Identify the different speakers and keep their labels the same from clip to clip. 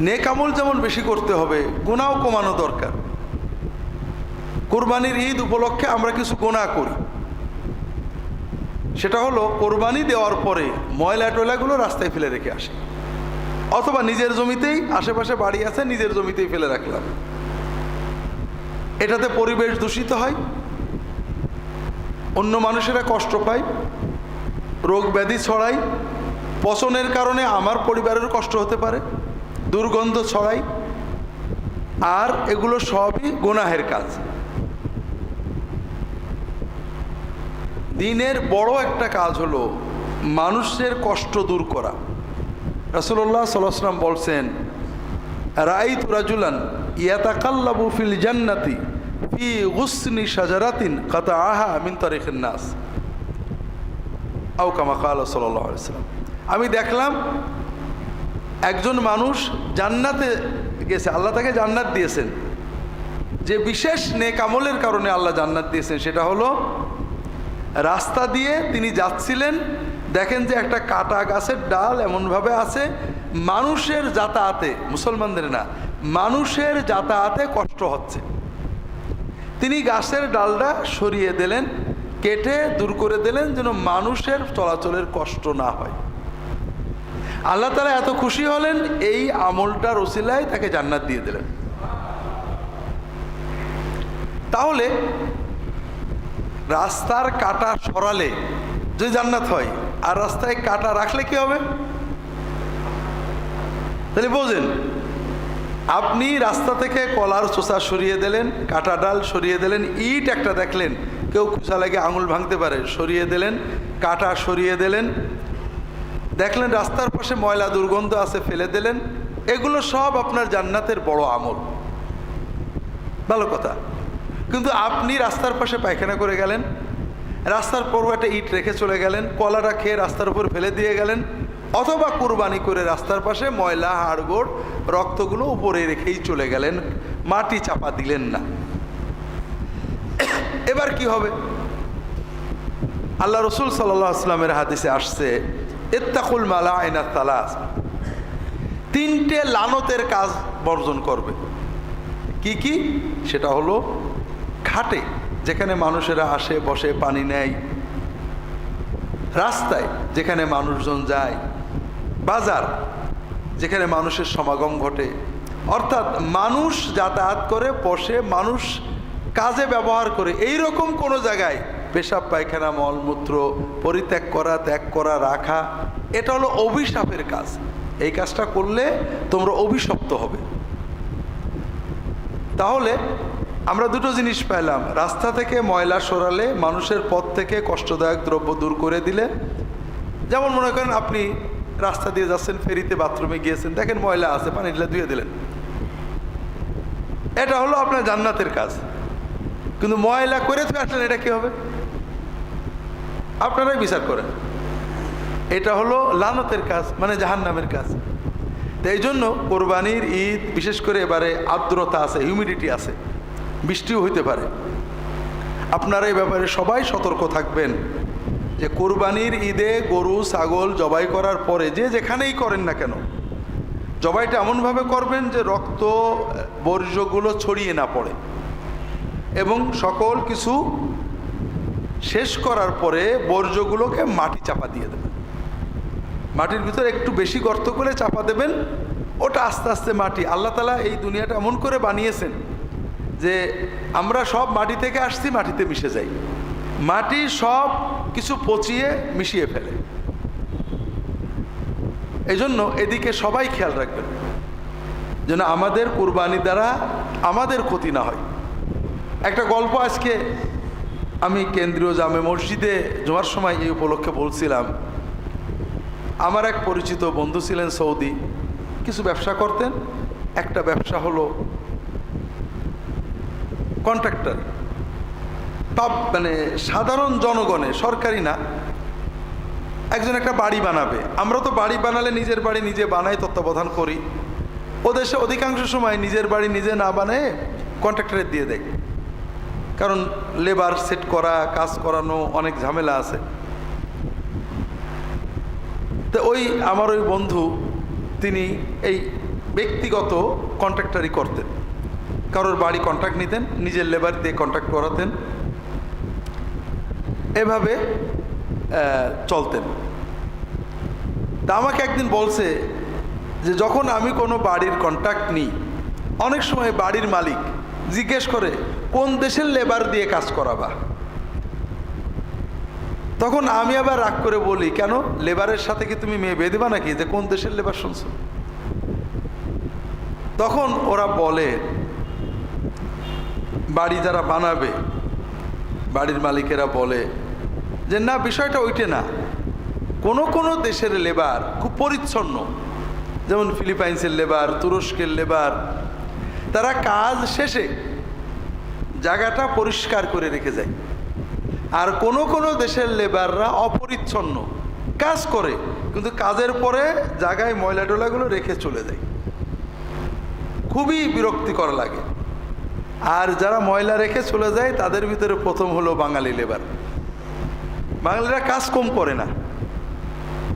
Speaker 1: নেকামল যেমন বেশি করতে হবে গোনাও কমানো দরকার। কোরবানির ঈদ উপলক্ষে আমরা কিছু গোনা করি। সেটা হলো, কোরবানি দেওয়ার পরে ময়লা টয়লাগুলো রাস্তায় ফেলে রেখে আসে। অথবা নিজের জমিতেই, আশেপাশে বাড়ি আছে, নিজের জমিতেই ফেলে রাখলাম। এটাতে পরিবেশ দূষিত হয়, অন্য মানুষেরা কষ্ট পায়, রোগ ব্যাধি ছড়ায়, পচনের কারণে আমার পরিবারের কষ্ট হতে পারে। দুর্গন্ধ ছড়াই, আর এগুলো সবই গোনাহের কাজ। দিনের বড় একটা কাজ হলো মানুষের কষ্ট দূর করা। রাসুল্লাহ সাল্লাম বলছেন রাইত রাজুলান ইয়াতাকাল্লাবু ফিল জান্নাতি ফি গুসনি সাজারাতিন কাতা আহা মিন তারিখের নাস। আউ কামা কাল সাল্লাম আমি দেখলাম একজন মানুষ জান্নাতে গেছে, আল্লাহ তাকে জান্নাত দিয়েছেন। যে বিশেষ নেক আমলের কারণে আল্লাহ জান্নাত দিয়েছেন, সেটা হলো রাস্তা দিয়ে তিনি যাচ্ছিলেন, দেখেন যে একটা কাটা গাছের ডাল এমনভাবে আছে, মানুষের যাতায়াতে, মুসলমানদের না, মানুষের যাতায়াতে কষ্ট হচ্ছে। তিনি গাছের ডালটা সরিয়ে দিলেন, কেটে দূর করে দিলেন যেন মানুষের চলাচলের কষ্ট না হয়। আল্লাহ তালা এত খুশি হলেন, এই আমলটার ওসিলায় তাকে জান্নাত দিয়ে দিলেন। তাহলে রাস্তার কাটা সরালে যদি জান্নাত হয়, আর রাস্তায় কাটা রাখলে কি হবে? তাহলে বোঝেন, আপনি রাস্তা থেকে কলার চোষা সরিয়ে দিলেন, কাটা ডাল সরিয়ে দিলেন, ইট একটা দেখলেন, কেউ খুশা লাগে আঙুল ভাঙতে পারে, সরিয়ে দিলেন, কাটা সরিয়ে দিলেন দেখলেন রাস্তার পাশে ময়লা দুর্গন্ধ আছে, ফেলে দিলেন। এগুলো সব আপনার জান্নাতের বড় আমল। ভালো কথা। কিন্তু আপনি রাস্তার পাশে পায়খানা করে গেলেন, রাস্তার পর একটা ইট রেখে চলে গেলেন, কলাটা খেয়ে রাস্তার উপর ফেলে দিয়ে গেলেন, অথবা কুরবানি করে রাস্তার পাশে ময়লা, হাড়গোড়, রক্তগুলো উপরে রেখেই চলে গেলেন, মাটি চাপা দিলেন না। এবার কি হবে? আল্লাহ রসুল সাল্লাহ আসলামের হাদিসে আসছে এত্তাকুল মালা আইনা তালাস তিনটে লানতের কাজ বর্জন করবে। কি কি? সেটা হলো ঘাটে, যেখানে মানুষেরা আসে, বসে, পানি নেয়। রাস্তায়, যেখানে মানুষজন যায়। বাজার, যেখানে মানুষের সমাগম ঘটে। অর্থাৎ মানুষ যাতায়াত করে, বসে, মানুষ কাজে ব্যবহার করে। এই রকম কোনো জায়গায় পেশাব, পায়খানা, মলমূত্র, পরিত্যাগ করা, ত্যাগ করা, রাখা, এটা হলো অভিশাপের কাজ। এই কাজটা করলে তোমরা অভিশপ্ত হবে। তাহলে আমরা দুটো জিনিস পেলাম। রাস্তা থেকে ময়লা সরালে মানুষের পথ থেকে কষ্টদায়ক দ্রব্য দূর করে দিলে। যেমন মনে করেন আপনি রাস্তা দিয়ে যাচ্ছেন, ফেরিতে বাথরুমে গিয়েছেন, দেখেন ময়লা আছে, পানি ঢেলে ধুয়ে দিলেন। এটা হলো আপনার জান্নাতের কাজ। কিন্তু ময়লা করে তো আসলেন, এটা কি হবে? আপনারাই বিচার করেন। এটা হলো লানতের কাজ মানে জাহান্নামের কাজ। তো এই জন্য কোরবানির ঈদ, বিশেষ করে এবারে আর্দ্রতা আছে হিউমিডিটি আছে, বৃষ্টিও হইতে পারে। আপনারা এই ব্যাপারে সবাই সতর্ক থাকবেন যে কোরবানির ঈদে গরু, ছাগল জবাই করার পরে যে যেখানেই করেন না কেন, জবাইটা এমনভাবে করবেন যে রক্ত, বর্জ্যগুলো ছড়িয়ে না পড়ে। এবং সকল কিছু শেষ করার পরে বর্জ্যগুলোকে মাটি চাপা দিয়ে দেবেন। মাটির ভিতরে একটু বেশি গর্ত করে চাপা দেবেন। ওটা আস্তে আস্তে মাটি, আল্লাহ তালা এই দুনিয়াটা এমন করে বানিয়েছেন যে আমরা সব মাটি থেকে আসছি, মাটিতে মিশে যাই। মাটি সব কিছু পচিয়ে মিশিয়ে ফেলে। এই জন্য এদিকে সবাই খেয়াল রাখবেন যেন আমাদের কুরবানি দ্বারা আমাদের ক্ষতি না হয়। একটা গল্প আজকে আমি কেন্দ্রীয় জামে মসজিদে জমার সময় এই উপলক্ষে বলছিলাম, আমার এক পরিচিত বন্ধু ছিলেন সৌদি, কিছু ব্যবসা করতেন। একটা ব্যবসা হলো কন্ট্রাক্টর পাব মানে সাধারণ জনগণে, সরকারি না। একজন একটা বাড়ি বানাবে। আমরা তো বাড়ি বানালে নিজের বাড়ি নিজে বানাই, তত্ত্বাবধান করি। ও দেশে অধিকাংশ সময় নিজের বাড়ি নিজে না বানায় কন্ট্রাক্টরের দিয়ে দেয়। কারণ লেবার সেট করা, কাজ করানো অনেক ঝামেলা আছে। তো ওই আমার ওই বন্ধু, তিনি এই ব্যক্তিগত কন্ট্রাক্টারি করতেন। কারোর বাড়ি কন্ট্রাক্ট নিতেন, নিজের লেবার দিয়ে কন্ট্রাক্ট করাতেন। এভাবে চলতেন। তা আমাকে একদিন বলছে যে, যখন আমি কোনো বাড়ির কন্ট্রাক্ট নিই, অনেক সময় বাড়ির মালিক জিজ্ঞেস করে কোন দেশের লেবার দিয়ে কাজ করাবা? তখন আমি আবার রাগ করে বলি, কেন? লেবারের সাথে কি তুমি মেয়ে বেঁধে দিবা নাকি? যে কোন দেশের লেবার শুনছো? তখন ওরা বলে, বাড়ি যারা বানাবে, বাড়ির মালিকেরা বলে যে, না, বিষয়টা ওইটে না। কোনো কোনো দেশের লেবার খুব পরিচ্ছন্ন। যেমন ফিলিপাইন্সের লেবার তুরস্কের লেবার তারা কাজ শেষে জায়গাটা পরিষ্কার করে রেখে যায়। আর কোনো কোনো দেশের লেবাররা অপরিচ্ছন্ন কাজ করে, কিন্তু কাজের পরে জায়গায় ময়লা টোলাগুলো রেখে চলে যায়। খুবই বিরক্তিকর লাগে। আর যারা ময়লা রেখে চলে যায়, তাদের ভিতরে প্রথম হলো বাঙালি লেবার বাঙালিরা কাজ কম করে না।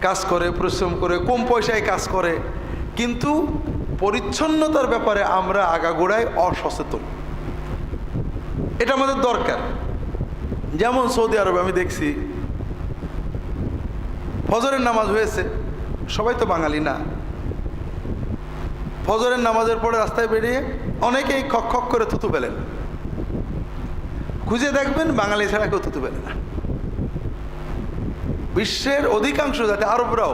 Speaker 1: কাজ করে, পরিশ্রম করে, কম পয়সায় কাজ করে। কিন্তু পরিচ্ছন্নতার ব্যাপারে আমরা আগাগোড়ায় অসচেতন। এটা আমাদের দরকার। যেমন সৌদি আরবে আমি দেখছি, ফজরের নামাজ হয়েছে, সবাই তো বাঙালি না। ফজরের নামাজের পরে রাস্তায় বেরিয়ে অনেকেই খক খক করে থুতু ফেলেন। খুঁজে দেখবেন বাঙালি ছাড়া কেউ থুতু ফেলে না। বিশ্বের অধিকাংশ জাতি, আরবরাও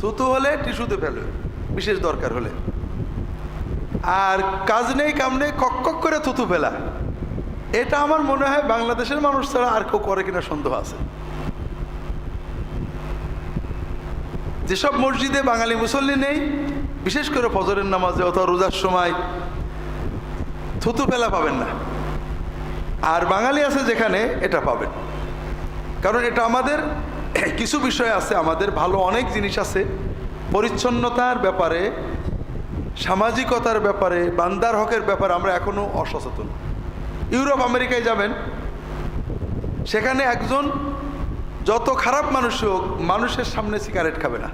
Speaker 1: থুতু হলে টিস্যুতে ফেলে, বিশেষ দরকার হলে। আর কাজ নেই, কাম নেই, খক কক করে থুতু ফেলা। এটা আমার মনে হয় বাংলাদেশের মানুষ ছাড়া আর কেউ করে কিনা সন্দেহ আছে। যেসব মসজিদে বাঙালি মুসল্লি নেই, বিশেষ করে ফজরের নামাজে অথবা রোজার সময় থুতু ফেলা পাবেন না। আর বাঙালি আছে যেখানে এটা পাবেন। কারণ এটা আমাদের কিছু বিষয় আছে, আমাদের ভালো অনেক জিনিস আছে। পরিচ্ছন্নতার ব্যাপারে, সামাজিকতার ব্যাপারে, বান্দার হকের ব্যাপারে আমরা এখনও অসচেতন। ইউরোপ, আমেরিকায় যাবেন। সেখানে একজন যত খারাপ মানুষ হোক, মানুষের সামনে সিগারেট খাবে না।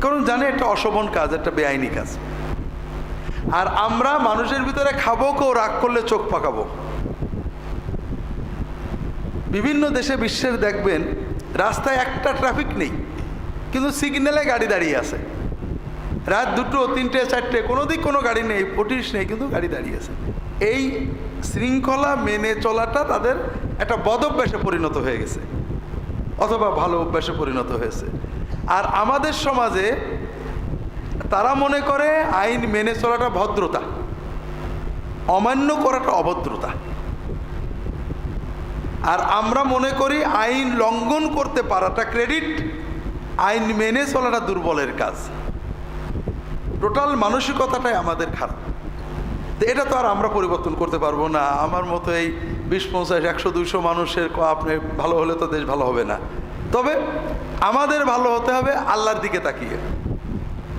Speaker 1: কারণ জানে একটা অশোভন কাজ একটা বেআইনি কাজ। আর আমরা মানুষের ভিতরে খাব কেউ, রাগ করলে চোখ পাকাবো। বিভিন্ন দেশে বিশ্বের দেখবেন, রাস্তায় একটা ট্রাফিক নেই, কিন্তু সিগন্যালে গাড়ি দাঁড়িয়ে আছে। রাত দুটো, তিনটে, চারটে, কোনো দিক কোনো গাড়ি নেই পটিশ নেই, কিন্তু গাড়ি দাঁড়িয়ে আছে। এই শৃঙ্খলা মেনে চলাটা তাদের একটা বদ অভ্যাসে পরিণত হয়ে গেছে, অথবা ভালো অভ্যাসে পরিণত হয়েছে। আর আমাদের সমাজে তারা মনে করে আইন মেনে চলাটা ভদ্রতা, অমান্য করাটা অভদ্রতা। আর আমরা মনে করি আইন লঙ্ঘন করতে পারাটা ক্রেডিট, আইন মেনে চলাটা দুর্বলের কাজ। টোটাল মানসিকতাটাই আমাদের খারাপ। এটা তো আর আমরা পরিবর্তন করতে পারব না। আমার মতো এই বিশ, পঞ্চাশ, একশো, দুইশো মানুষের আপনি ভালো হলে তো দেশ ভালো হবে না। তবে আমাদের ভালো হতে হবে আল্লাহর দিকে তাকিয়ে।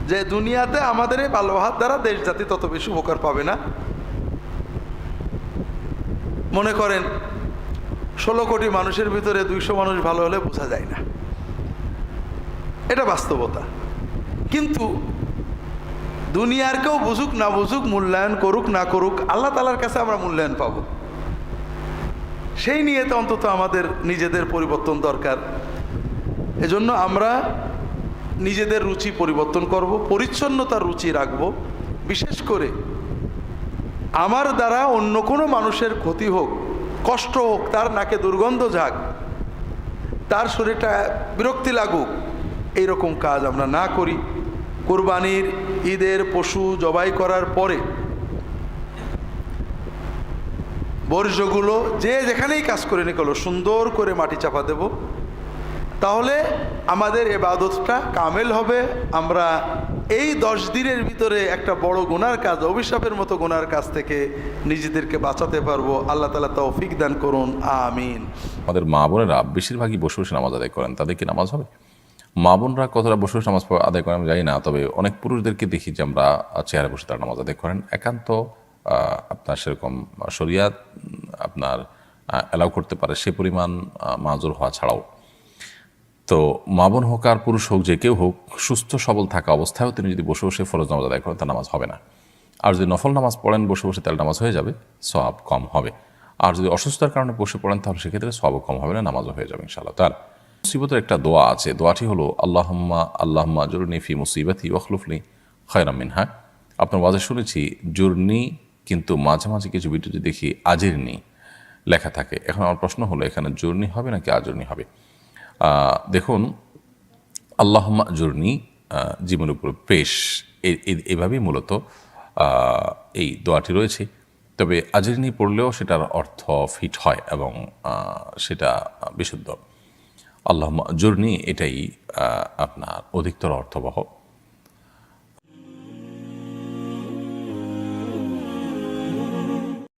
Speaker 1: যে দুনিয়াতে আমাদের এই ভালো হাত দ্বারা দেশ জাতি তত বেশি উপকার পাবে না। মনে করেন, ষোলো কোটি মানুষের ভিতরে দুইশো মানুষ ভালো হলে বোঝা যায় না। এটা বাস্তবতা। কিন্তু দুনিয়ার কেউ বুঝুক না বুঝুক, মূল্যায়ন করুক না করুক, আল্লাহ তালার কাছে আমরা মূল্যায়ন পাব। সেই নিয়ে তো অন্তত আমাদের নিজেদের পরিবর্তন দরকার। এজন্য আমরা নিজেদের রুচি পরিবর্তন করব, পরিচ্ছন্নতার রুচি রাখব। বিশেষ করে আমার দ্বারা অন্য কোনো মানুষের ক্ষতি হোক, কষ্ট হোক, তার নাকে দুর্গন্ধ যাক, তার শরীরটা বিরক্তি লাগুক, এইরকম কাজ আমরা না করি। কোরবানির ঈদের পশু জবাই করার পরে বর্জ্যগুলো যে যেখানেই কাজ করে নিকলো সুন্দর করে মাটি চাপা দেব। তাহলে আমাদের এবাদতটা কামেল হবে। আমরা এই দশ দিনের ভিতরে একটা বড় গুনার কাজ, অভিশাপের মতো গুনার কাজ থেকে নিজেদেরকে বাঁচাতে পারব। আল্লাহ তালা তৌফিক দান করুন। আমিন।
Speaker 2: আমাদের মা বোনেরা বেশিরভাগই বসে বসে নামাজ আদায় করেন। তাদের কি নামাজ হবে? মা বোনরা কতটা বসে নামাজ আদায় করেন আমি জানি না, তবে অনেক পুরুষদেরকে দেখি যে আমরা চেয়ারে বসে তারা নামাজ আদায় করেন। একান্ত আপনার সেরকম শরিয়াত আপনার অ্যালাউ করতে পারে সে পরিমাণ মাজুর হওয়া ছাড়াও। তো মা বোন হোক আর পুরুষ হোক, যে কেউ হোক, সুস্থ সবল থাকা অবস্থায়ও তিনি যদি বসে বসে ফরজ নামাজ আদায় করেন, তার নামাজ হবে না। আর যদি নফল নামাজ পড়েন, বসে বসে তাহলে নামাজ হয়ে যাবে সব কম হবে। আর যদি অসুস্থতার কারণে বসে পড়েন, তাহলে সেক্ষেত্রে সবও কম হবে না, নামাজও হয়ে যাবে ইনশাআল্লাহ। তার মুসিবতের একটা দোয়া আছে। দোয়াটি হলো, আল্লাহম্মা আল্লাহম্মা জরুনি ফি মুসিবাতি ওয়াখলুফলি খয়রাম মিনহা। আপনার ওয়াজে শুনেছি, জুরনি, কিন্তু মাঝে মাঝে কিছু ভিডিওতে দেখি আজিরনি লেখা থাকে। এখন আমার প্রশ্ন হলো, এখানে জুরনি হবে নাকি আজরনি হবে? দেখুন আল্লাহমা জুরনি জীবনের উপর পেশ এভাবেই মূলত এই দোয়াটি রয়েছে। তবে আজরিনী পড়লেও সেটার অর্থ ফিট হয় এবং সেটা বিশুদ্ধ। আল্লাহ জোরনি এটাই আপনার অধিকতর অর্থবহ।